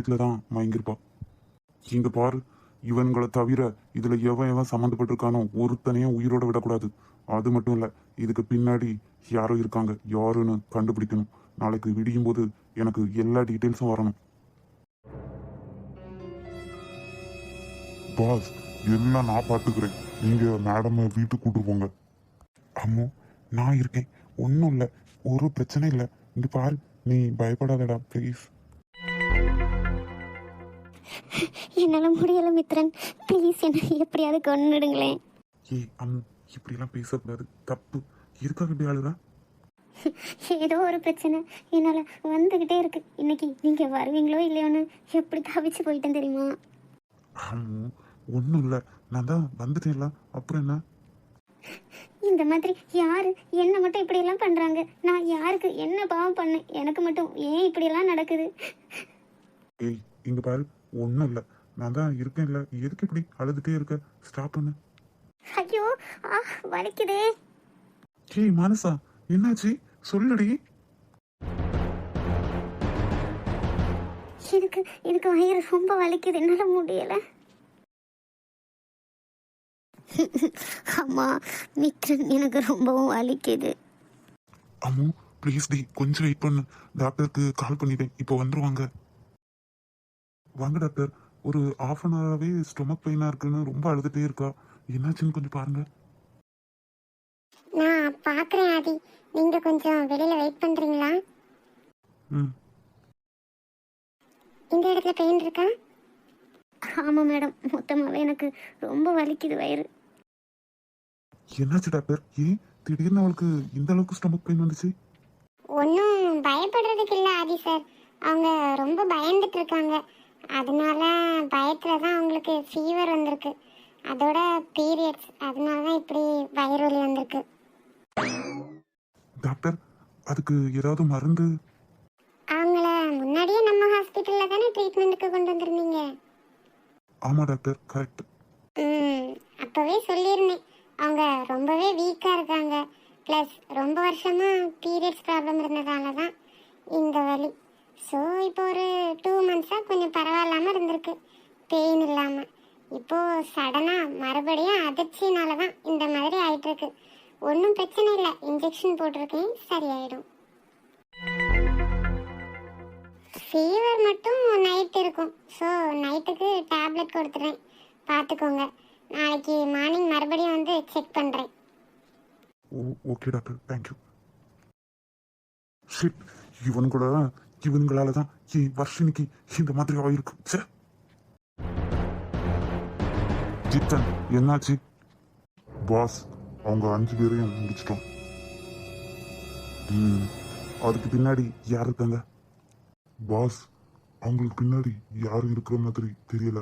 பயத்தில் தான் மயங்கிருப்பா இங்க பாரு இவன்களை தவிர இதுல எவன் எவன் சம்மந்தப்பட்டிருக்கானோ ஒருத்தனையும் உயிரோட விடக்கூடாது. அது மட்டும் இல்ல இதுக்கு பின்னாடி யாரோ இருக்காங்க. யாருன்னு கண்டுபிடிக்கணும். நாளைக்கு விடியும் போது எனக்கு எல்லா டீட்டெயில்ஸும் வரணும். பாஸ் எல்லாம் நான் பார்த்துக்கிறேன். நீங்க மேடம் வீட்டுக்கு கூட்டு போங்க. அம்மோ நான் இருக்கேன். ஒன்றும் இல்லை. ஒரு பிரச்சனை இல்லை. இங்க பாரு நீ பயப்படாதடா ப்ளீஸ் என்னால் முடியலை மித்ரன். ப்ளீஸ் என்னை எப்படியாவது கொன்னுடுங்களேன். ஏய் அம்மு இப்படியெல்லாம் பேசக்கூடாது. தப்பு. இருக்காக இப்படி ஆளுதா ஏதோ ஒரு பிரச்சனை. என்னால் வந்துக்கிட்டே இருக்கு. இன்னைக்கு நீங்கள் வருவீங்களோ இல்லையோன்னு எப்படி தவிச்சு போயிட்டேன் தெரியுமா? அம்மு ஒன்றும் இல்லை. நான் தான் வந்துட்டேன்ல. அப்புறம் என்ன? இந்த மாதிரி யாரு என்ன மட்டும் இப்படியெல்லாம் பண்ணுறாங்க நான் யாருக்கு என்ன பாவம் பண்ணேன்? எனக்கு மட்டும் ஏன் இப்படியெல்லாம் நடக்குது? ஏய் இங்க பாரு. ஒன்றும் இல்லை. நான் தான் இருக்கேன்ல. எதுக்கு இப்படி அழுதுட்டே இருக்க? ஸ்டாப் பண்ணு. ஐயோ வலிக்குதே. ஏய் மானசா என்னாச்சு? சொல்லுடி. எனக்கு எனக்கு வயிறு ரொம்ப வலிக்குது. என்னால் முடியலை. அம்மா மித்ரன் எனக்கு ரொம்பவும் வலிக்குது. அம்மு ப்ளீஸ் டி கொஞ்சம் வெயிட் பண்ணு. டாக்டருக்கு கால் பண்ணிட்டேன். இப்போ வந்துருவாங்க. வாங்க டாக்டர். ஒரு ஆஃப் அன் ஹவராகவே ஸ்டொமக் பெயினாக இருக்குன்னு ரொம்ப அழுதுட்டே இருக்கா. என்னாச்சுன்னு கொஞ்சம் பாருங்க. நான் பார்க்குறேன் ஆதி. நீங்கள் கொஞ்சம் வெளியில் வெயிட் பண்ணுறீங்களா ம். இந்த இடத்துல பெயின் இருக்கா? ஆமாம் மேடம். மொத்தமாகவே எனக்கு ரொம்ப வலிக்குது வயிறு. என்னாச்சு டாக்டர்? ஏன்? திடீர்னு அவளுக்கு இந்த அளவுக்கு ஸ்டொமக் பெயின் வந்துச்சு? ஒன்றும் பயப்படுறதுக்கு இல்லை ஆதி சார். அவங்க ரொம்ப பயந்துட்டு இருக்காங்க. அதனால பயத்தில் தான் அவங்களுக்கு ஃபீவர் வந்திருக்கு. அதோட பீரியட்ஸ் அதனால தான் இப்படி வயிறு வலி வந்திருக்கு. டாக்டர் அதுக்கு ஏதாவது மருந்து? அவங்கள முன்னாடியே நம்ம ஹாஸ்பிட்டலில் தானே ட்ரீட்மெண்ட்டுக்கு கொண்டு வந்திருந்தீங்க? ஆமாம் டாக்டர் கரெக்ட் ம் அப்போவே சொல்லியிருந்தேன். அவங்க ரொம்பவே வீக்காக இருக்காங்க. ப்ளஸ் ரொம்ப வருஷமாக பீரியட்ஸ் ப்ராப்ளம் இருந்ததால தான் இந்த வலி. ஸோ இப்போ ஒரு டூ மந்த்ஸாக கொஞ்சம் பரவாயில்லாமல் இருந்திருக்கு. பெயின் இல்லாமல் இப்போது சடனாக மறுபடியும் அதிர்ச்சினால தான் இந்த மாதிரி ஆயிட்டுருக்கு. ஒன்றும் பிரச்சனை இல்லை. இன்ஜெக்ஷன் போட்டிருக்கேன். சரியாயிடும். ஃபீவர் மட்டும் நைட் இருக்கும். ஸோ நைட்டுக்கு டேப்லெட் கொடுத்துறேன். பார்த்துக்கோங்க. நாளைக்கு மார்னிங் மறுபடியும் வந்து செக் பண்ணுறேன் okay doctor thank you shit இவனுங்கள இவனுங்களால தான் வர்ஷினிக்கு இந்த மாதிரி ஆயிருக்கு ச்சே. ஜித்தன் என்னாச்சு? பாஸ் அவங்க அஞ்சு பேரையும் முடிச்சிட்டோம். அதுக்கு பின்னாடி யார் இருக்காங்க? பாஸ் அவங்களுக்கு பின்னாடி யாரும் இருக்கிற மாதிரி தெரியல.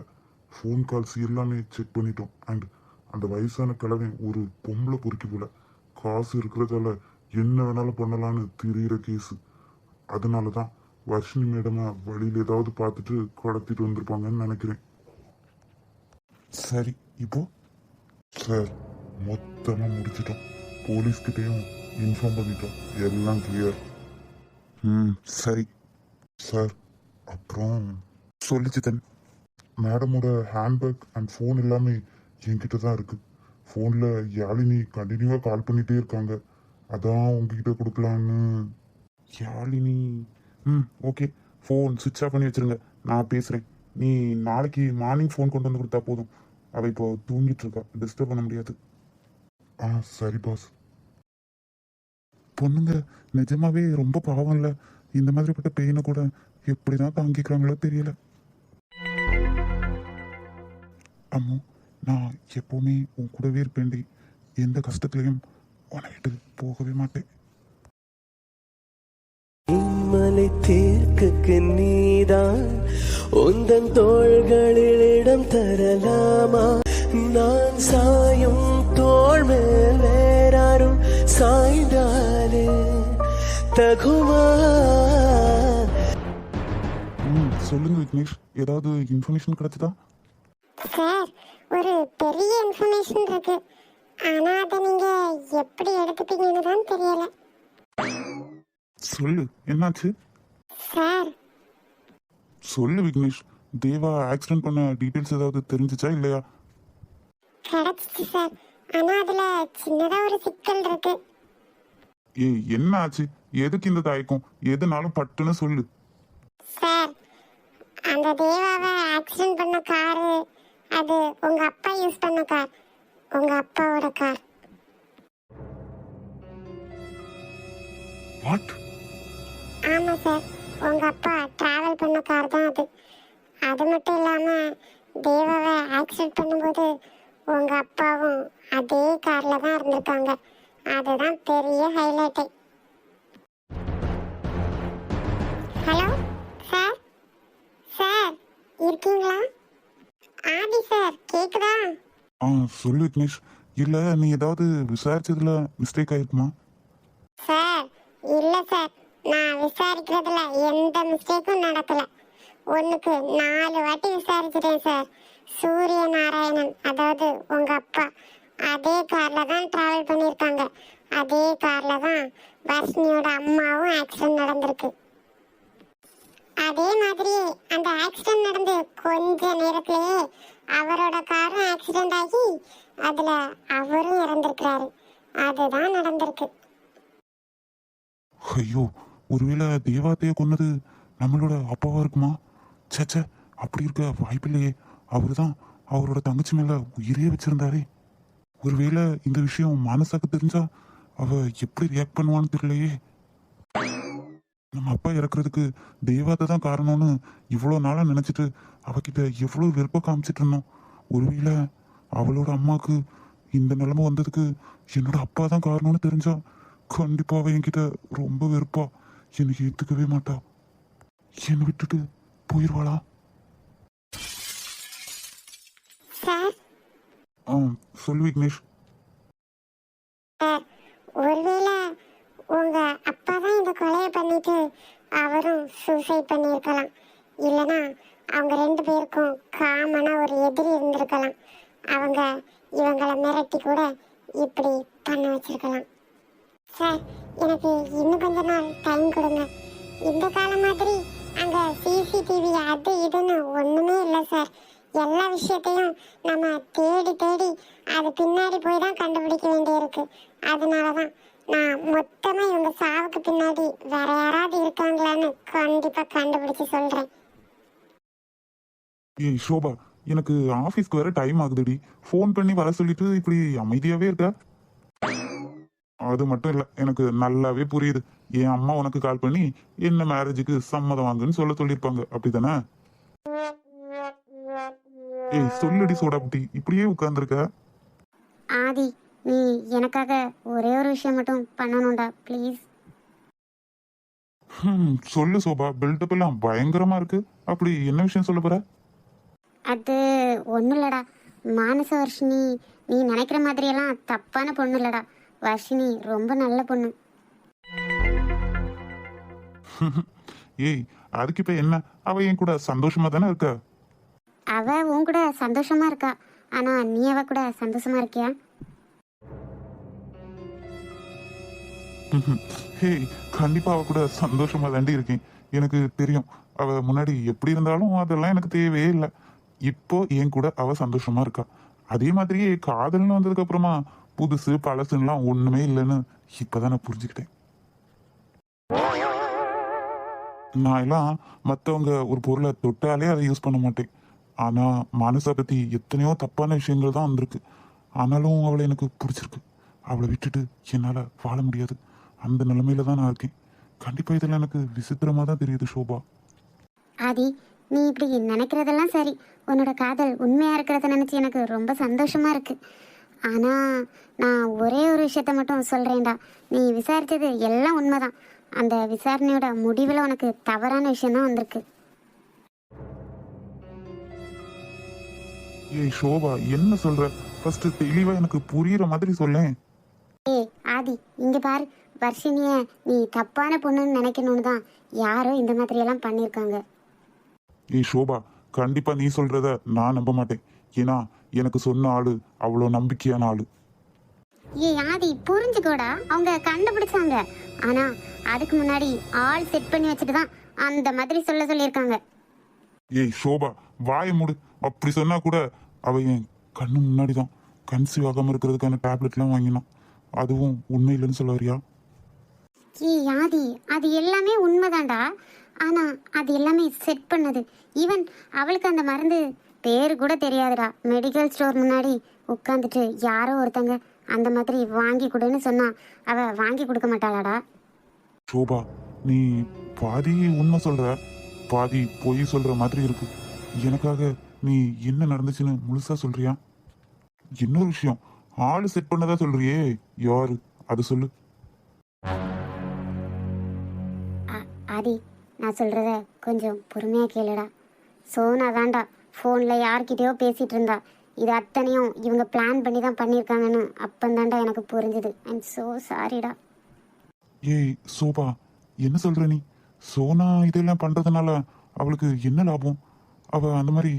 ஃபோன் கால்ஸ் எல்லாமே செக் பண்ணிட்டோம். அண்ட் அந்த வயசான கிழவன் ஒரு பொம்பளை பொறுக்கி போல. காசு இருக்கிறதால என்ன வேணாலும் பண்ணலான்னு தெரியிற கேஸு அதனால தான் வர்ஷினி மேடமா வழியில் ஏதாவது பார்த்துட்டு கடத்திட்டு வந்திருப்பாங்கன்னு நினைக்கிறேன். சரி இப்போ? சார் மொத்தமாக முடிச்சிட்டோம். போலீஸ்கிட்டையும் இன்ஃபார்ம் பண்ணிட்டோம். எல்லாம் கிளியர் ம் சரி. சார் அப்புறம் சொல்லிச்சு தன் மேடமோட ஹேண்ட்பேக் அண்ட் ஃபோன் எல்லாமே என்கிட்ட தான் இருக்குது ஃபோனில் யாழினி கண்டினியூவாக கால் பண்ணிகிட்டே இருக்காங்க. அதான் உங்ககிட்ட கொடுக்கலான்னு. யாழினி ம் ஓகே. ஃபோன் சுவிட்ச் ஆஃப் பண்ணி வச்சிருங்க. நான் பேசுகிறேன் நீ நாளைக்கு மார்னிங் ஃபோன் கொண்டு வந்து கொடுத்தா போதும். அவள் இப்போ தூங்கிட்டு இருக்கா. டிஸ்டர்ப் பண்ண முடியாது. ஆ சரி பாஸ் பொண்ணுங்க நிஜமாவே ரொம்ப பாவம் இல்லை. இந்த மாதிரிப்பட்ட பெயினை கூட எப்படி தான் தாங்கிக்கிறாங்களோ தெரியல. அம்மோ நான் எப்போவுமே உன் கூடவே இருப்பேன்டி. எந்த கஷ்டத்துலையும் உன விட்டு போகவே மாட்டேன். தீர்க்குக்கு நீதான் உந்தன் தோள்களில் இடம் தரலாமா? நான் சாயும் தோள் மேல் வேறாரும் சாய்ந்தாலே தகுமா? சொல்லுங்க விக்னேஷ். ஏதாவது இன்ஃபர்மேஷன் கிடைச்சதா? சார் ஒரு பெரிய இன்ஃபர்மேஷன் இருக்கு. ஆனால் அதை நீங்கள் எப்படி எடுத்துப்பீங்கன்னு தான் தெரியல. சொல்லு என்னாச்சு? சார். சொல்லு விக்னேஷ் தேவா ஆக்சிடென்ட் பண்ண டீட்டெயில்ஸ் ஏதாவது தெரிஞ்சுச்சா இல்லையா? கிடைச்சிச்சு சார். ஆனா அதுல சின்னதா ஒரு சிக்கல் இருக்கு. ஏய் என்ன ஆச்சு? எதுக்கு இந்த தயக்கம்? எதுனாலும் பட்டுன்னு சொல்லு. சார் அந்த தேவாவை ஆக்சிடென்ட் பண்ண காரு அது உங்க அப்பா யூஸ் பண்ண கார் உங்க அப்பாவோட கார் வாட் ஆமா சார். உங்க அப்பா டிராவல் பண்ண கார் தான் அது. அது மட்டும் இல்லாம தேவாவை ஆக்சிடென்ட் பண்ணும்போது உங்க அப்பாவும் அதே கார்ல தான் இருந்திருக்காங்க. அதுதான் பெரிய ஹைலைட்டே ஹலோ சார் சார் இருக்கீங்களா? ஆதி சார் கேக்குதா? ஆ சொல்லு விக்னேஷ். இல்ல நீ ஏதாவது விசாரிச்சதுல மிஸ்டேக் ஆயிருக்குமா? சார் இல்ல சார் விசாரிக்கிறதுல எந்த மிஸ்டேக்கும் நடக்கல. ஒண்ணுக்கு நாலு வாட்டி விசாரிச்சிட்டேன் சார் சூரிய நாராயணன் அதாவது உங்க அப்பா. அதே கார்ல தான் டிராவல் பண்ணியிருக்காங்க. அதே கார்ல தான் வர்ஷினியோட அம்மாவும் ஆக்சிடென்ட் நடந்திருக்கு. அதே மாதிரி அந்த ஆக்சிடென்ட் நடந்து கொஞ்ச நேரத்திலேயே அவரோட காரும் ஆக்சிடென்ட் ஆகி அதுல அவரும் இறந்திருக்கிறாரு. அதுதான் நடந்திருக்கு. ஐயோ ஒருவேளை தேவாத்தைய கொன்னது நம்மளோட அப்பாவா இருக்குமா? ச்சே ச்சே அப்படி இருக்க வாய்ப்பில்லையே. அவரு தான் அவரோட தங்கச்சி மேல உயிரே வச்சிருந்தாரே. ஒருவேளை இந்த விஷயம் மனசாக்கு தெரிஞ்சா அவ எப்படி ரியாக்ட் பண்ணுவான்னு தெரியலையே. நம்ம அப்பா இறக்குறதுக்கு தேவாத்தை தான் காரணம்னு இவ்வளோ நாளாக நினச்சிட்டு அவகிட்ட எவ்வளோ வெறுப்பை காமிச்சிட்டு இருந்தோம். ஒருவேளை அவளோட அம்மாவுக்கு இந்த நிலைமை வந்ததுக்கு என்னோட அப்பா தான் காரணம்னு தெரிஞ்சா கண்டிப்பாக அவ என்கிட்ட ரொம்ப வெறுப்பா. எனக்கு ஏத்துக்கவே மாட்டா. என்னை விட்டுட்டு போயிடுவாளா சார். ஆ சொல்லு விக்னேஷ். சார் ஒருவேளை உங்க அப்பா தான் இந்த கொலையை பண்ணிட்டு அவரும் சூசைட் பண்ணியிருக்கலாம். இல்லனா அவங்க ரெண்டு பேருக்கும் காமனா ஒரு எதிரி இருந்திருக்கலாம். அவங்க இவங்கள மிரட்டி கூட இப்படி பண்ண வச்சிருக்கலாம். சார் எனக்கு இன்னும் கொஞ்ச நாள் டைம் கொடுங்க. இந்த காலம் மாதிரி அங்கே சிசிடிவி அது இதுன்னு ஒன்றுமே இல்லை சார் எல்லா விஷயத்தையும் நம்ம தேடி தேடி அது பின்னாடி போய் தான் கண்டுபிடிக்க வேண்டியிருக்கு. அதனால தான் நான் மொத்தமாக இவங்க சாவுக்கு பின்னாடி வேற யாராவது இருக்காங்களான்னு கண்டிப்பாக கண்டுபிடிச்சு சொல்கிறேன் ஏய் ஷோபா எனக்கு ஆஃபீஸ்க்கு வேற டைம் ஆகுதுடி. ஃபோன் பண்ணி வர சொல்லிட்டு இப்படி அமைதியாகவே இருக்க? அது மட்டும் இல்லை எனக்கு நல்லாவே புரியுது. என் அம்மா உனக்கு கால் பண்ணி என்ன மேரேஜுக்கு சம்மதம் வாங்குன்னு சொல்ல சொல்லியிருப்பாங்க. அப்படிதானே? ஏய் சொல்லுடி சோடா புட்டி இப்படியே உட்கார்ந்துருக்க? ஆதி நீ எனக்காக ஒரே ஒரு விஷயம் மட்டும் பண்ணணும்டா ப்ளீஸ் ஹம், சொல்லு சோபா. பில்டப் எல்லாம் பயங்கரமா இருக்கு. அப்படி என்ன விஷயம் சொல்ல போற? அது ஒன்றும் இல்லடா மானச வர்ஷினி நீ நினைக்கிற மாதிரியெல்லாம் தப்பான பொண்ணு இல்லடா வர்ஷினி ரொம்ப நல்ல பொண்ணு. ஏய் அதுக்கு இப்ப என்ன? அவ என் கூட சந்தோஷமா தானே இருக்க? அவ உன் கூட சந்தோஷமா இருக்கா? ஆனா நீ அவ கூட சந்தோஷமா இருக்கியா? ஹே கண்டிப்பா அவ கூட சந்தோஷமா தாண்டி இருக்கேன். எனக்கு தெரியும். அவ முன்னாடி எப்படி இருந்தாலும் அதெல்லாம் எனக்கு தேவையே இல்லை. இப்போ என் கூட அவ சந்தோஷமா இருக்கா. அதே மாதிரியே காதல்னு வந்ததுக்கு அப்புறமா புதுசு பழசுலாம் ஒண்ணுமே இல்லைன்னு இப்பதான் நான் புரிஞ்சுக்கிட்டேன். நான் எல்லாம் மற்றவங்க ஒரு பொருளை தொட்டாலே அதை யூஸ் பண்ண மாட்டேன். ஆனா மனசை பத்தி எத்தனையோ தப்பான விஷயங்கள் தான் வந்திருக்கு. ஆனாலும் அவளை எனக்கு பிடிச்சிருக்கு. அவளை விட்டுட்டு என்னால வாழ முடியாது. அந்த நிலைமையில தான் நான் இருக்கேன். கண்டிப்பா இதெல்லாம் எனக்கு விசித்திரமா தான் தெரியுது ஷோபா. ஆதி நீ இப்படி நினைக்கிறதெல்லாம் சரி. உன்னோட காதல் உண்மையா இருக்கிறத நினைச்சு எனக்கு ரொம்ப சந்தோஷமா இருக்கு. ஆனா நான் ஒரே ஒரு விஷயத்த மட்டும் சொல்றேன்டா. நீ விசாரிச்சது எல்லாம் உண்மைதான். அந்த விசாரணையோட முடிவில் உனக்கு தவறான விஷயம் தான் வந்திருக்கு. ஏய் ஷோபா என்ன சொல்ற? ஃபர்ஸ்ட் தெளிவா எனக்கு புரியுற மாதிரி சொல்லேன் ஏய் ஆதி இங்க பாரு. வர்ஷினிய நீ தப்பான பொண்ணுன்னு நினைக்கணும்னு தான் யாரோ இந்த மாதிரியெல்லாம் பண்ணியிருக்காங்க. ஏய் ஷோபா கண்டிப்பா நீ சொல்றத நான் நம்ப மாட்டேன். ஏன்னா எனக்கு சொன்ன ஆளு அவ்வளோ நம்பிக்கையான ஆளு. ஏய் ஆதி புரிஞ்சுக்கோடா. அவங்க கண்டுபிடிச்சாங்க. ஆனால் அதுக்கு முன்னாடி ஆள் செட் பண்ணி வச்சுட்டு தான் அந்த மாதிரி சொல்ல சொல்லியிருக்காங்க. ஏய் ஷோபா வாயை மூடு. அப்படி சொன்னா கூட அவ என் கண்ணு முன்னாடி தான். கன்சீவ் ஆகாம இருக்கிறதுக்கான டேப்லெட்லாம் வாங்கினான். அதுவும் உண்மை இல்லைன்னு சொல்ல வரியா? ஏய் ஆதி அது எல்லாமே உண்மைதான்டா. ஆனால் அது எல்லாமே செட் பண்ணது. ஈவன் அவளுக்கு அந்த மருந்து பேர் கூட தெரியாதுடா. மெடிக்கல் ஸ்டோர் முன்னாடி உட்காந்துட்டு யாரோ ஒருத்தங்க அந்த மாதிரி வாங்கி கொடுன்னு சொன்னா அவ வாங்கி கொடுக்க மாட்டாளாடா. ஷோபா நீ பாதி உண்மை சொல்ற பாதி பொய் சொல்ற மாதிரி இருக்கு. எனக்காக நீ என்ன நடந்துச்சுன்னு முழுசா சொல்றியா? இன்னொரு விஷயம் ஆளு செட் பண்ணதா சொல்றியே? யாரு? அது சொல்லு. ஆ- ஆதி நான் சொல்கிறத கொஞ்சம் பொறுமையாக கேளுடா. சோனா தான்டா ஃபோனில் யார்கிட்டயோ பேசிகிட்டு இருந்தா. இது அத்தனையும் இவங்க பிளான் பண்ணி தான் பண்ணியிருக்காங்கன்னு அப்பந்தாண்டா எனக்கு புரிஞ்சுது. ஐம் ஸோ சாரிடா ஏய் சோபா என்ன சொல்ற நீ? சோனா இதெல்லாம் பண்றதுனால அவளுக்கு என்ன லாபம்? அவ அந்த மாதிரி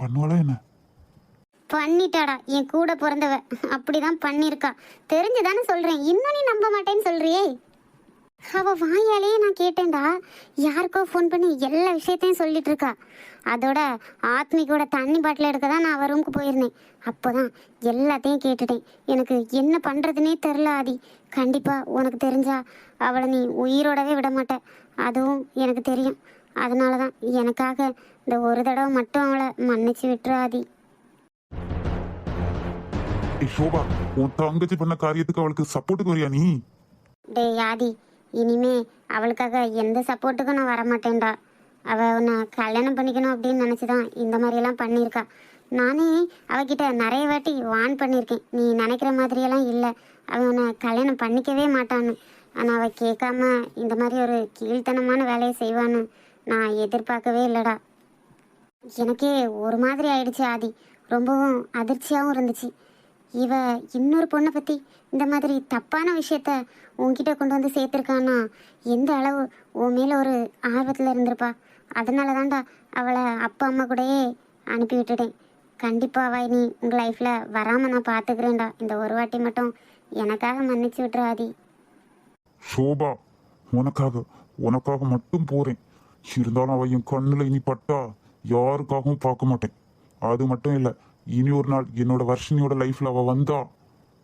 பண்ணுவாளா என்ன? பண்ணிட்டாடா என் கூட பிறந்தவ. அப்படிதான் பண்ணியிருக்கா தெரிஞ்சு தானே சொல்கிறேன் இன்னும் நீ நம்ப மாட்டேன்னு சொல்றியே. அவ வாயாலேயே நான் கேட்டேன்டா. யாருக்கோ ஃபோன் பண்ணி எல்லா விஷயத்தையும் சொல்லிட்டு இருக்கா அதோட ஆத்மிக்கோட தண்ணி பாட்டில் எடுக்க தான் நான் அவ ரூமுக்கு போயிருந்தேன். அப்போதான் எல்லாத்தையும் கேட்டுட்டேன். எனக்கு என்ன பண்ணுறதுனே தெரில ஆதி. கண்டிப்பாக உனக்கு தெரிஞ்சா அவளை நீ உயிரோடவே விட மாட்ட. அதுவும் எனக்கு தெரியும். அதனால தான் எனக்காக இந்த ஒரு தடவை மட்டும் அவளை மன்னிச்சு விட்டுரு ஆதி. ஏய் உன் தங்கச்சி பண்ண காரியத்துக்கு அவளுக்கு சப்போர்ட்டுக்கு வரியா நீ? டேய் ஆதி. இனிமே அவளுக்காக எந்த சப்போர்ட்டுக்கும் நான் வரமாட்டேன்டா அவ உன்னை கல்யாணம் பண்ணிக்கணும் அப்படின்னு நினச்சி தான் இந்த மாதிரியெல்லாம் பண்ணியிருக்கா. நானே அவகிட்ட நிறைய வாட்டி வான் பண்ணியிருக்கேன். நீ நினைக்கிற மாதிரியெல்லாம் இல்லை. அவன் உன்னை கல்யாணம் பண்ணிக்கவே மாட்டான்னு. ஆனால் அவள் கேட்காம இந்த மாதிரி ஒரு கீழ்த்தனமான வேலையை செய்வான்னு நான் எதிர்பார்க்கவே இல்லைடா. எனக்கே ஒரு மாதிரி ஆயிடுச்சு ஆதி. ரொம்பவும் அதிர்ச்சியாகவும் இருந்துச்சு. இவ இன்னொரு பொண்ணை பற்றி இந்த மாதிரி தப்பான விஷயத்த உன்கிட்ட கொண்டு வந்து சேர்த்துருக்கான்னா எந்த அளவு உன் மேலே ஒரு ஆர்வத்தில் இருந்திருப்பா? அதனால தான்டா அவளை அப்பா அம்மா கூடயே அனுப்பி விட்டுட்டேன். கண்டிப்பாக அவள் நீ உங்கள் லைஃப்பில் வராமல் நான் பார்த்துக்கிறேன்டா இந்த ஒரு வாட்டி மட்டும் எனக்காக மன்னிச்சு விட்டுறாதி சோபா உனக்காக உனக்காக மட்டும் போறேன். இருந்தாலும் அவ என் கண்ணுல இனி பட்டா யாருக்காகவும் பார்க்க மாட்டேன். அது மட்டும் இல்லை இனி ஒரு நாள் என்னோட வர்ஷினியோட லைஃப்ல அவ வந்தா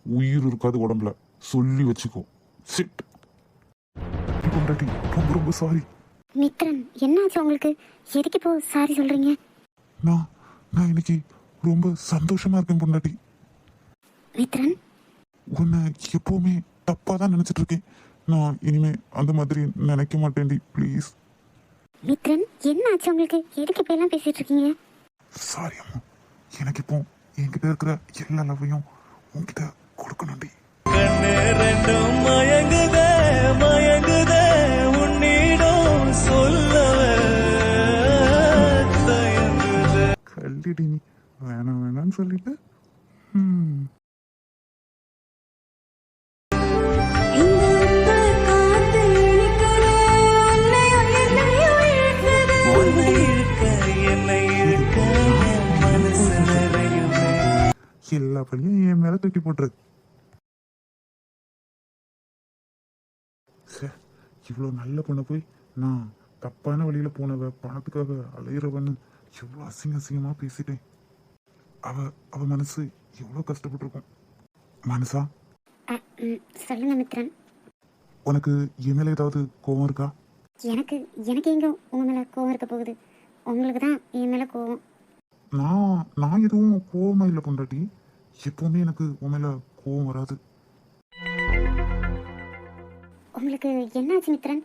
உயிர் இருக்காது உடம்புல. சொல்லி வச்சுக்கோ. சிட் ரொம்ப ரொம்ப சாரி மித்ரன் என்னாச்சு உங்களுக்கு? எதுக்கு இப்போ சாரி சொல்கிறீங்க நான் நான் இன்னைக்கு ரொம்ப சந்தோஷமா இருக்கேன் பொண்டாட்டி. மித்ரன்? உன்னை எப்பவுமே தப்பா தான் நினைச்சிட்டு இருக்கேன் நான் இனிமே அந்த மாதிரி நினைக்க மாட்டேன்டி ப்ளீஸ் மித்ரன் என்னாச்சு உங்களுக்கு? எதுக்கு இப்போ எல்லாம் பேசிட்டு இருக்கீங்க சாரி அம்மா. எனக்கு இப்போ என்கிட்ட இருக்கிற எல்லா லவ்வையும் உன்கிட்ட கொடுக்கணும்டி ரெண்டும் மயங்குதே மயங்குதே உன்னிடம் தயங்குதே. கல்லிடி நீ வேணாம் வேணாம்னு சொல்லிட்டு. ம் எல்லா பழியும் என் மேல தூக்கி போட்டுரு. இவ்வளோ நல்ல பொண்ணை போய் நான் தப்பான வழியில போனவ பணத்துக்காக அலையிறவன்னு எவ்வளோ அசிங்க அசிங்கமா பேசிட்டேன். அவ அவ மனசு எவ்வளோ கஷ்டப்பட்டிருக்கும். மனசா? சொல்லுங்க மித்ரன். உனக்கு என் மேல ஏதாவது கோவம் இருக்கா? எனக்கு எனக்கு எங்க உங்க மேல கோவம் இருக்க போகுது? உங்களுக்கு தான் என் மேல கோவம். நான் நான் எதுவும் கோவமா இல்லை பொண்டாட்டி. எப்பவுமே எனக்கு உன் மேல கோவம் வராது. உங்களுக்கு என்னாச்சு மித்ரன்?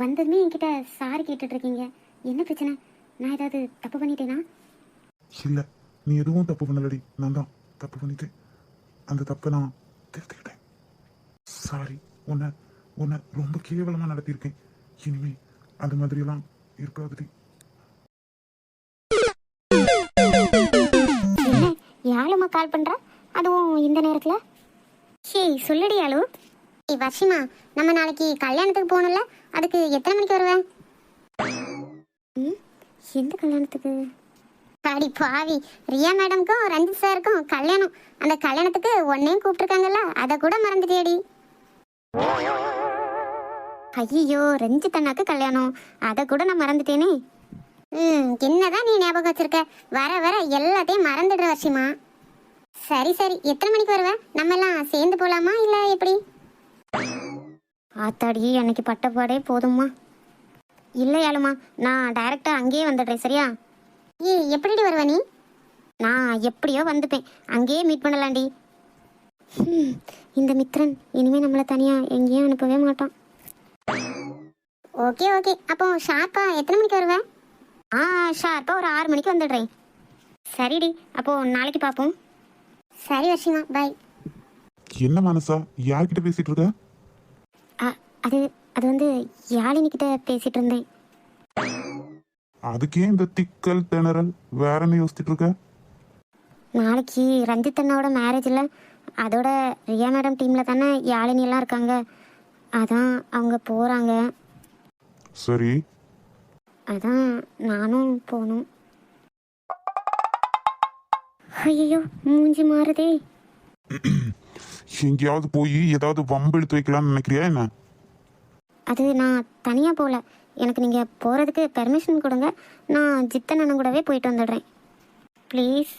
வந்ததுமே என்கிட்ட சாரி கேட்டுட்டு இருக்கீங்க என்ன பிரச்சனை? நான் ஏதாவது தப்பு பண்ணிட்டேனா? இல்ல நீ எதுவும் தப்பு பண்ணலடி. நான் தான் தப்பு பண்ணிட்டேன். அந்த தப்பை நான் திருத்திக்கிட்டேன் சாரி உன்னை உன்னை ரொம்ப கேவலமா நடத்தியிருக்கேன். இனிமே அந்த மாதிரியெல்லாம் இருக்காதுடி. யாழுமா கால் பண்றா? அதுவும் இந்த நேரத்துல? ஏய் சொல்லுடி யாழு ஏய் வர்ஷிமா நம்ம நாளைக்கு கல்யாணத்துக்கு போகணும்ல? அதுக்கு எத்தனை மணிக்கு வருவேன் ம் எந்த கல்யாணத்துக்கு? அடி பாவி. ரியா மேடம்க்கும் ரஞ்சித் சாருக்கும் கல்யாணம். அந்த கல்யாணத்துக்கு ஒன்னையும் கூப்பிட்டுருக்காங்கல்ல? அதை கூட மறந்துட்டியடி. ஐயோ ரஞ்சித் அண்ணாக்கு கல்யாணம். அதை கூட நான் மறந்துட்டேனே. ம் என்னதான் நீ ஞாபகம் வச்சிருக்க? வர வர எல்லாத்தையும் மறந்துடுற வசிமா சரி சரி. எத்தனை மணிக்கு வருவ? நம்ம எல்லாம் சேர்ந்து போலாமா இல்ல எப்படி? ஆத்தாடி அன்னைக்கு பட்டப்பாடே போதும்மா. இல்லை யாழுமா நான் டைரக்டா அங்கேயே வந்துடுறேன் சரியா? ஏ எப்படிடி வருவ நீ? நான் எப்படியோ வந்துப்பேன் அங்கேயே மீட் பண்ணலாண்டி. இந்த மித்ரன் இனிமே நம்மளை தனியாக எங்கேயும் அனுப்பவே மாட்டான். Okay okay. அப்போ ஷார்ப்பா எத்தனை மணிக்கு வருவேன் ஆ ஷார்ப்பா ஒரு ஆறு மணிக்கு வந்துடுறேன். சரிடி. அப்போது நாளைக்கு பார்ப்போம். சரி வசிமா பை என்ன மனசா? யார்கிட்ட பேசிட்டு இருக்க? அது அது வந்து யாழினிக்கிட்ட பேசிகிட்டு இருந்தேன். அதுக்கே இந்த திக்கல் திணறல் வேற என்ன யோசிச்சுட்டு இருக்க? நாளைக்கு ரஞ்சித் அண்ணாவோட மேரேஜில் அதோட ரியா மேடம் டீமில் தானே யாழினி எல்லாம் இருக்காங்க. அதான் அவங்க போகிறாங்க சரி. அதான் நானும் போகணும் ஐயோ மூஞ்சி மாறுதே. எங்கேயாவது போய் ஏதாவது வம்பு இழுத்து வைக்கலாம்னு நினைக்கிறியா என்ன? அது நான் தனியாக போகல. எனக்கு நீங்கள் போகிறதுக்கு பெர்மிஷன் கொடுங்க. நான் ஜித்தன் அண்ணன் கூடவே போயிட்டு வந்துடுறேன். ப்ளீஸ்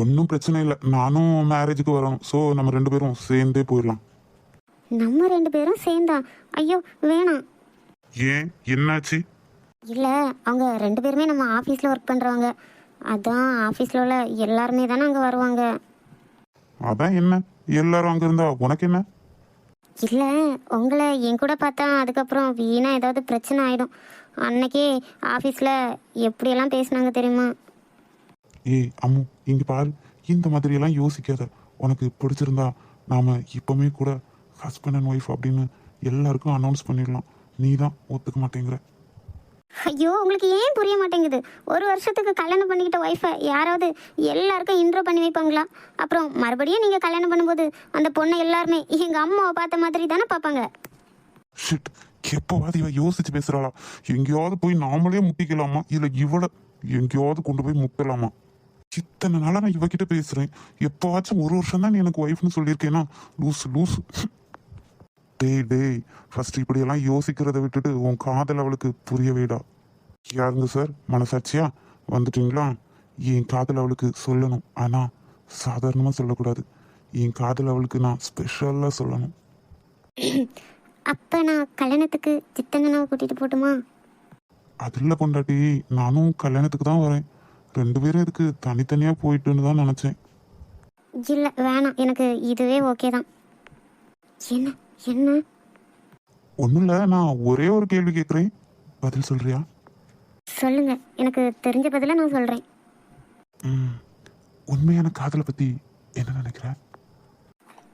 ஒன்றும் பிரச்சனை இல்லை. நானும் மேரேஜுக்கு வரணும். ஸோ நம்ம ரெண்டு பேரும் சேர்ந்தே போயிடலாம். நம்ம ரெண்டு பேரும் சேர்ந்தா. ஐயோ வேணாம். ஏன்? என்னாச்சு? இல்லை அவங்க ரெண்டு பேருமே நம்ம ஆஃபீஸில் ஒர்க் பண்ணுறவங்க அதான் ஆஃபீஸில் உள்ள எல்லாருமே தானே அங்கே வருவாங்க. அதான் என்ன? எல்லாரும் அங்கே இருந்தா உனக்கு என்ன? இல்லை உங்களை என் கூட பார்த்தா அதுக்கப்புறம் வீணாக ஏதாவது பிரச்சனை ஆகிடும் அன்னைக்கே ஆஃபீஸில் எப்படியெல்லாம் பேசுனாங்க தெரியுமா? ஏய் அம்மு இங்க பாரு. இந்த மாதிரி எல்லாம் யோசிக்காத. உனக்கு பிடிச்சிருந்தா நாம இப்பவுமே கூட ஹஸ்பண்ட் அண்ட் ஒய்ஃப் அப்படின்னு எல்லாருக்கும் அனௌன்ஸ் பண்ணிடலாம். நீ தான் ஒத்துக்க மாட்டேங்கிற. ஐயோ உங்களுக்கு ஏன் புரிய மாட்டேங்குது? ஒரு வருஷத்துக்கு கல்யாணம் பண்ணிக்கிட்ட ஒய்ஃபை யாராவது எல்லாருக்கும் இன்ட்ரோ பண்ணி வைப்பாங்களா? அப்புறம் மறுபடியும் நீங்கள் கல்யாணம் பண்ணும்போது அந்த பொண்ணை எல்லாருமே எங்கள் அம்மாவை பார்த்த மாதிரி தானே பார்ப்பாங்க? ஷிட் எப்போவாது இவ யோசிச்சு பேசுறாளா? எங்கேயாவது போய் நாமளே முட்டிக்கலாமா? இல்ல இவள எங்கேயாவது கொண்டு போய் முட்டலாமா? இத்தனை நாளா நான் இவகிட்ட பேசுறேன். எப்போவாச்சும் ஒரு வருஷம் தான் எனக்கு ஒய்ஃப்னு சொல்லியிருக்கேனா? லூஸ் லூஸ் டேய் டேய் ஃபர்ஸ்ட் இப்படியெல்லாம் யோசிக்கிறத விட்டுட்டு உன் காதல் அவளுக்கு புரிய வைடா யாருங்க சார் மனசாட்சியா? வந்துட்டீங்களா? என் காதல் அவளுக்கு சொல்லணும். ஆனா சாதாரணமா சொல்லக்கூடாது. என் காதல் அவளுக்கு நான் ஸ்பெஷலாக சொல்லணும். அப்போ நான் கல்யாணத்துக்கு சித்தங்கனாவை கூட்டிகிட்டு போட்டுமா? அதில் பொண்டாட்டி. நானும் கல்யாணத்துக்கு தான் வரேன். ரெண்டு பேரும் இதுக்கு தனித்தனியாக போயிட்டுன்னு தான் நினச்சேன். இல்லை வேணாம். எனக்கு இதுவே ஓகே தான். என்ன? என்ன? ஒன்றும் இல்லை நான் ஒரே ஒரு கேள்வி கேட்குறேன் பதில் சொல்கிறியா சொல்லுங்க. எனக்கு தெரிஞ்ச பதில நான் சொல்கிறேன் ம். உண்மையான காதலை பற்றி என்ன நினைக்கிற?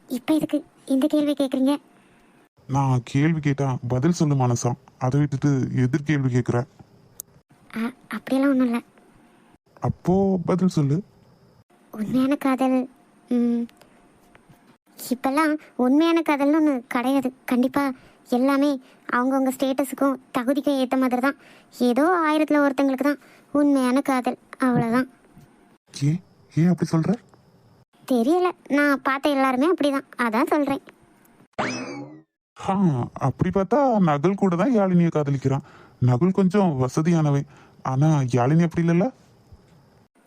இப்போ இதுக்கு இந்த கேள்வி கேட்குறீங்க நான் கேள்வி கேட்டா பதில் சொல்லு மனசா? அதை விட்டுட்டு எதிர் கேள்வி கேட்குற அப்படியெல்லாம் ஒன்றும் இல்லை. அப்போ பதில் சொல்லு. உண்மையான காதல் ம், இப்பெல்லாம் உண்மையான காதல்னு ஒன்று கிடையாது. கண்டிப்பாக எல்லாமே அவங்கவுங்க ஸ்டேட்டஸுக்கும் தகுதிக்கும் ஏற்ற மாதிரி தான் ஏதோ ஆயிரத்தில் ஒருத்தங்களுக்கு தான் உண்மையான காதல். அவ்வளோதான் ஏன் ஏன் அப்படி சொல்கிற தெரியல. நான் பார்த்த எல்லாருமே அப்படிதான். அதான் சொல்கிறேன் அப்படி பார்த்தா நகுல் கூட தான் யாழினியை காதலிக்கிறான். நகுல் கொஞ்சம் வசதியானவன். ஆனால் யாழினி அப்படி இல்லைல்ல?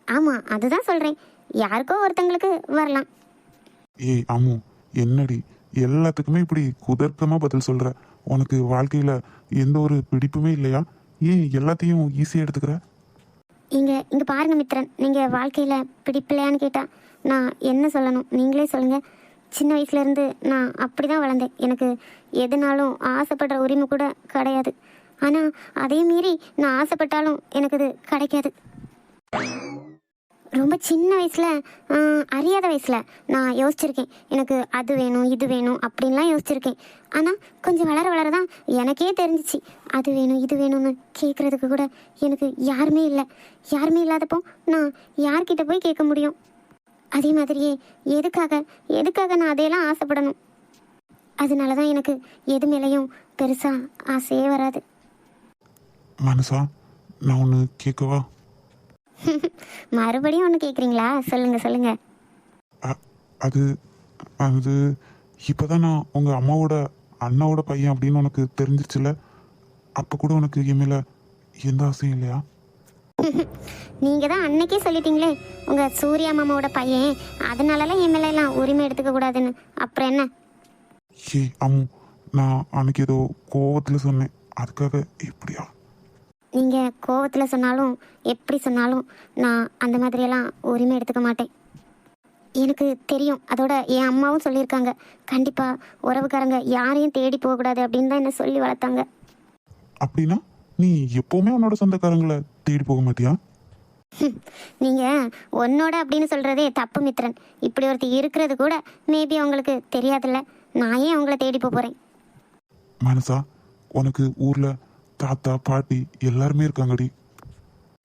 ஆமாம் அதுதான் சொல்கிறேன் யாருக்கோ ஒருத்தங்களுக்கு வரலாம். ஏய் அம்மு என்னடி? எல்லாத்துக்குமே இப்படி குதர்க்கமாக பதில் சொல்கிற உனக்கு வாழ்க்கையில் எந்த ஒரு பிடிப்புமே இல்லையா? ஏன் எல்லாத்தையும் ஈஸியாக எடுத்துக்கிற? இங்கே இங்கே பாருங்க மித்ரன். நீங்கள் வாழ்க்கையில் பிடிப்பில்லையான்னு கேட்டால் நான் என்ன சொல்லணும்? நீங்களே சொல்லுங்கள் சின்ன வயசுலேருந்து நான் அப்படி தான் வளர்ந்தேன். எனக்கு எதுனாலும் ஆசைப்படுற உரிமை கூட கிடையாது. ஆனால் அதே மீறி நான் ஆசைப்பட்டாலும் எனக்கு இது கிடைக்காது. ரொம்ப சின்ன வயசில் அறியாத வயசில் நான் யோசிச்சிருக்கேன். எனக்கு அது வேணும் இது வேணும் அப்படின்லாம் யோசிச்சிருக்கேன். ஆனால் கொஞ்சம் வளர வளர தான் எனக்கே தெரிஞ்சிச்சு. அது வேணும் இது வேணும்னு கேட்குறதுக்கு கூட எனக்கு யாருமே இல்லை. யாருமே இல்லாதப்போ நான் யார்கிட்ட போய் கேட்க முடியும்? அதே மாதிரியே எதுக்காக எதுக்காக நான் அதையெல்லாம் ஆசைப்படணும்? அதனால தான் எனக்கு எது மேலேயும் பெருசாக ஆசையே வராது. மனசா நான் ஒன்று கேட்கவா? மறுபடியும் ஒன்று கேட்குறீங்களா சொல்லுங்கள் சொல்லுங்கள் அது அது இப்போதான் நான் உங்கள் அம்மாவோட அண்ணாவோட பையன் அப்படின்னு உனக்கு தெரிஞ்சிருச்சுல அப்போ கூட உனக்கு என் மேல எந்த ஆசையும் இல்லையா? நீங்கள் தான் அன்னைக்கே சொல்லிட்டீங்களே உங்கள் சூர்யா மாமாவோட பையன் அதனாலலாம் என் மேல எல்லாம் உரிமை எடுத்துக்க கூடாதுன்னு. அப்புறம் என்ன? ஏய் அம்மு நான் அன்னைக்கு ஏதோ கோவத்தில் சொன்னேன். அதுக்காக எப்படியா நீங்கள் கோவத்தில் சொன்னாலும் எப்படி சொன்னாலும் நான் அந்த மாதிரியெல்லாம் உரிமை எடுத்துக்க மாட்டேன். எனக்கு தெரியும். அதோட என் அம்மாவும் சொல்லியிருக்காங்க. கண்டிப்பாக உறவுக்காரங்க யாரையும் தேடி போகக்கூடாது அப்படின்னு தான் என்ன சொல்லி வளர்த்தாங்க. அப்படின்னா நீ எப்பவுமே உன்னோட சொந்தக்காரங்களை தேடி போக மாட்டியா? நீங்கள் உன்னோட அப்படின்னு சொல்கிறதே தப்பு மித்ரன். இப்படி ஒருத்தி இருக்கிறது கூட மேபி அவங்களுக்கு தெரியாதுல்ல. நான் ஏன் அவங்கள தேடி போக போகிறேன் மனசா உனக்கு ஊர்ல தாத்தா பாட்டி எல்லாருமே இருக்காங்கடி.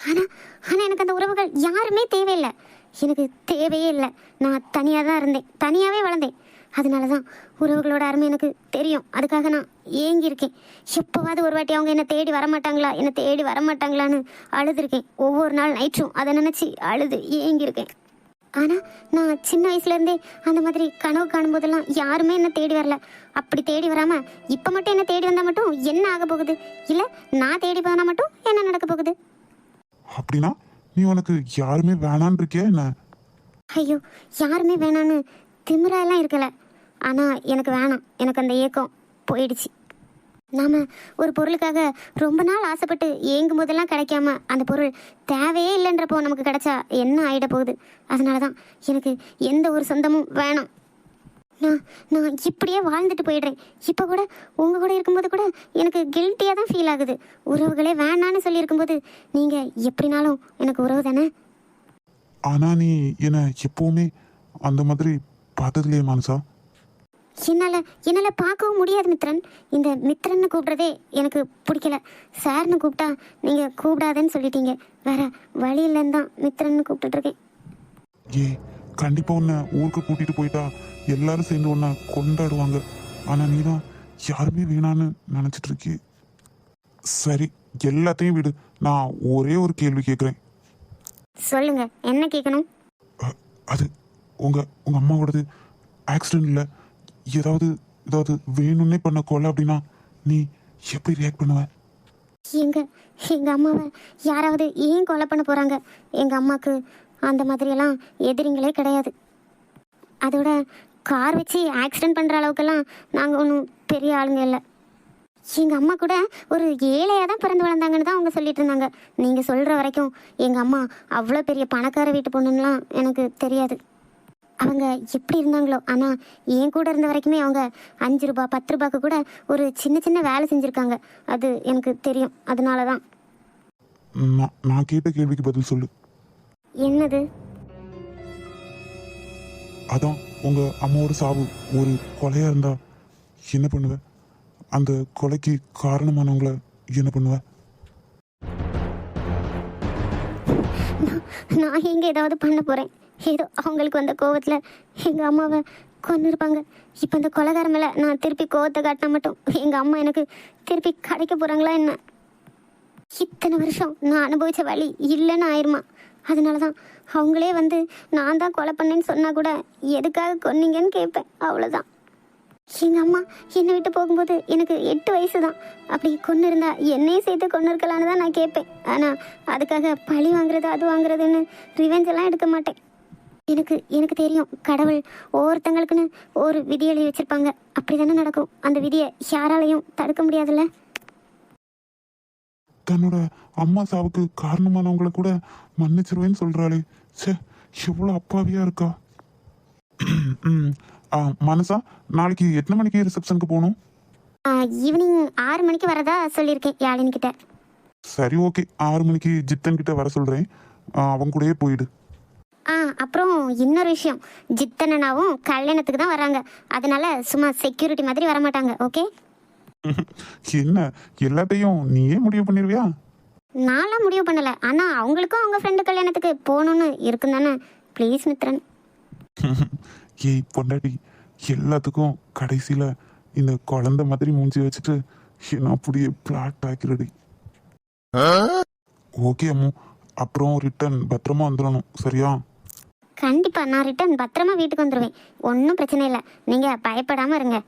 ஆனால் ஆனால் எனக்கு அந்த உறவுகள் யாருமே தேவையில்லை. எனக்கு தேவையே இல்லை. நான் தனியாக தான் இருந்தேன். தனியாகவே வளர்ந்தேன். அதனால தான் உறவுகளோட அருமை எனக்கு தெரியும். அதுக்காக நான் ஏங்கி இருக்கேன் எப்போவாவது ஒரு வாட்டி அவங்க என்னை தேடி வரமாட்டாங்களா? என்னை தேடி வரமாட்டாங்களான்னு அழுதுருக்கேன். ஒவ்வொரு நாள் நைட்டும் அதை நினச்சி அழுது ஏங்கி இருக்கேன் ஆனால் நான் சின்ன வயசுலேருந்தே அந்த மாதிரி கனவு காணும்போதெல்லாம் யாருமே என்னை தேடி வரல. அப்படி தேடி வராமல் இப்போ மட்டும் என்ன தேடி வந்தால் மட்டும் என்ன ஆக போகுது? இல்லை நான் தேடி போனால் மட்டும் என்ன நடக்க போகுது? அப்படின்னா நீ உனக்கு யாருமே வேணான்னு இருக்கியா என்ன? ஐயோ யாருமே வேணான்னு திமிராலாம் இருக்கல. ஆனால் எனக்கு வேணாம். எனக்கு அந்த ஏக்கம் போயிடுச்சு. நாம் ஒரு பொருளுக்காக ரொம்ப நாள் ஆசைப்பட்டு ஏங்கும் போதெல்லாம் கிடைக்காம அந்த பொருள் தேவையே இல்லைன்றப்போ நமக்கு கிடைச்சா என்ன ஆகிட போகுது? அதனால தான் எனக்கு எந்த ஒரு சொந்தமும் வேணாம். நான் நான் இப்படியே வாழ்ந்துட்டு போயிடுறேன். இப்போ கூட உங்கள் கூட இருக்கும்போது கூட எனக்கு கில்ட்டியாக தான் ஃபீல் ஆகுது. உறவுகளே வேணான்னு சொல்லியிருக்கும்போது நீங்கள் எப்படினாலும் எனக்கு உறவு தானே? ஆனால் நீ என்னை எப்போவுமே அந்த மாதிரி பார்த்ததுலையே மனசா? என்னால் என்னால் பார்க்கவும் முடியாது மித்ரன். இந்த மித்ரன்னு கூப்பிட்றதே எனக்கு பிடிக்கல. சார்னு கூப்பிட்டா நீங்கள் கூப்பிடாதேன்னு சொல்லிட்டீங்க. வேற வழி இல்லைன்னு தான் மித்ரன்னு கூப்பிட்டுட்ருக்கேன் ஏய் கண்டிப்பா உன்னை ஊருக்கு கூட்டிட்டு போயிட்டா எல்லாரும் சேர்ந்து உன்னை கொண்டாடுவாங்க. ஆனா நீ தான் யாருமே வேணான்னு நினைச்சிட்டு இருக்கியே. சரி எல்லாத்தையும் விடு. நான் ஒரே ஒரு கேள்வி கேட்குறேன் சொல்லுங்க என்ன கேட்கணும் அது உங்க உங்க அம்மாவோடது ஆக்சிடென்ட் இல்லை? ஏதாவது ஏதாவது வேணும்னே பண்ண கொலை அப்படின்னா நீ எப்படி ரியாக்ட் பண்ணுவ? எங்க எங்கள் அம்மாவை யாராவது ஏன் கொலை பண்ண போகிறாங்க எங்கள் அம்மாவுக்கு அந்த மாதிரியெல்லாம் எதிரிங்களே கிடையாது. அதோட கார் வச்சு ஆக்சிடென்ட் பண்ணுற அளவுக்கெல்லாம் நாங்கள் ஒன்றும் பெரிய ஆளுங்க இல்லை. எங்கள் அம்மா கூட ஒரு ஏழையாக தான் பிறந்து வளர்ந்தாங்கன்னு தான் அவங்க சொல்லிட்டு இருந்தாங்க. நீங்கள் சொல்கிற வரைக்கும் எங்கள் அம்மா அவ்வளோ பெரிய பணக்கார வீட்டு பொண்ணுன்னெலாம் எனக்கு தெரியாது. அவங்க எப்படி இருந்தாங்களோ ஆனால் என் கூட இருந்த வரைக்குமே அவங்க அஞ்சு ரூபா பத்து ரூபாய்க்கு கூட ஒரு சின்ன சின்ன வேலை செஞ்சுருக்காங்க. அது எனக்கு தெரியும். அதனால தான் நான் கேட்ட கேள்விக்கு பதில் சொல்லு. என்னது? அதான் உங்க அம்மாவோட சாவு. ஒரு கொலையா இருந்தா என்ன பண்ணுவ? அந்த கொலைக்கு காரணமானவங்கள என்ன பண்ணுவ? நான் எங்கே ஏதாவது பண்ண போகிறேன் ஏதோ அவங்களுக்கு வந்த கோவத்தில் எங்கள் அம்மாவை கொண்டு இருப்பாங்க இப்போ இந்த கொலகார மேலே நான் திருப்பி கோவத்தை காட்டினா மட்டும் எங்கள் அம்மா எனக்கு திருப்பி கிடைக்க போகிறாங்களா என்ன? இத்தனை வருஷம் நான் அனுபவித்த வழி இல்லைன்னு ஆயிருமா? அதனால தான் அவங்களே வந்து நான் தான் கொலை பண்ணேன்னு சொன்னால் கூட எதுக்காக கொன்னீங்கன்னு கேட்பேன். அவ்வளோதான் எங்கள் அம்மா என்னை விட்டு போகும்போது எனக்கு எட்டு வயசு தான் அப்படி கொண்டு இருந்தா என்னையும் சேர்த்து கொண்டு இருக்கலான்னு தான் நான் கேட்பேன். ஆனால் அதுக்காக பழி வாங்குறது அது வாங்குறதுன்னு ரிவெஞ்ச் எல்லாம் எடுக்க மாட்டேன். எனக்கு எனக்கு தெரியும். கடவுள் ஒவ்வொருத்தங்களுக்குன்னு ஒரு விதி எழுதி வச்சிருப்பாங்க. அப்படி தானே நடக்கும். அந்த விதியை யாராலையும் தடுக்க முடியாதுல்ல? தன்னோட அம்மா சாவுக்கு காரணமானவங்கள கூட மன்னிச்சிருவேன்னு சொல்றாளே. ச்சே எவ்வளோ அப்பாவியா இருக்கா? ஆ, மனசா நாளைக்கு எத்தனை மணிக்கு ரிசப்ஷனுக்கு போகணும்? ஈவினிங் ஆறு மணிக்கு வரதா சொல்லியிருக்கேன் யாழினிக்கிட்ட. சரி ஓகே. ஆறு மணிக்கு ஜித்தன் கிட்ட வர சொல்றேன். ஆ, அவன் கூடயே போயிடு. ஆ அப்புறம் இன்னொரு விஷயம். ஜித்தனனாவும் கல்யாணத்துக்கு தான் வராங்க. அதனால சும்மா செக்யூரிட்டி மாதிரி வர மாட்டாங்க ஓகே என்ன எல்லாத்தையும் நீயே முடிவு பண்ணிருவியா? நான்லாம் முடிவு பண்ணல. ஆனா அவங்களுக்கும் அவங்க ஃப்ரெண்டு கல்யாணத்துக்கு போகணும்னு இருக்கும் தானே ப்ளீஸ் மித்ரன். ஏய் பொண்டாட்டி எல்லாத்துக்கும் கடைசியில இந்த குழந்தை மாதிரி மூஞ்சி வச்சுட்டு என்ன அப்படியே பிளாட் ஆக்கிரடி ஓகே அம்மு. அப்புறம் ரிட்டர்ன் பத்திரமா வந்துடணும் சரியா? கண்டிப்பாக நான் ரிட்டர்ன் பத்திரமா வீட்டுக்கு வந்துடுவேன் ஒன்றும் பிரச்சனை இல்லை. நீங்கள் பயப்படாமல் இருங்க.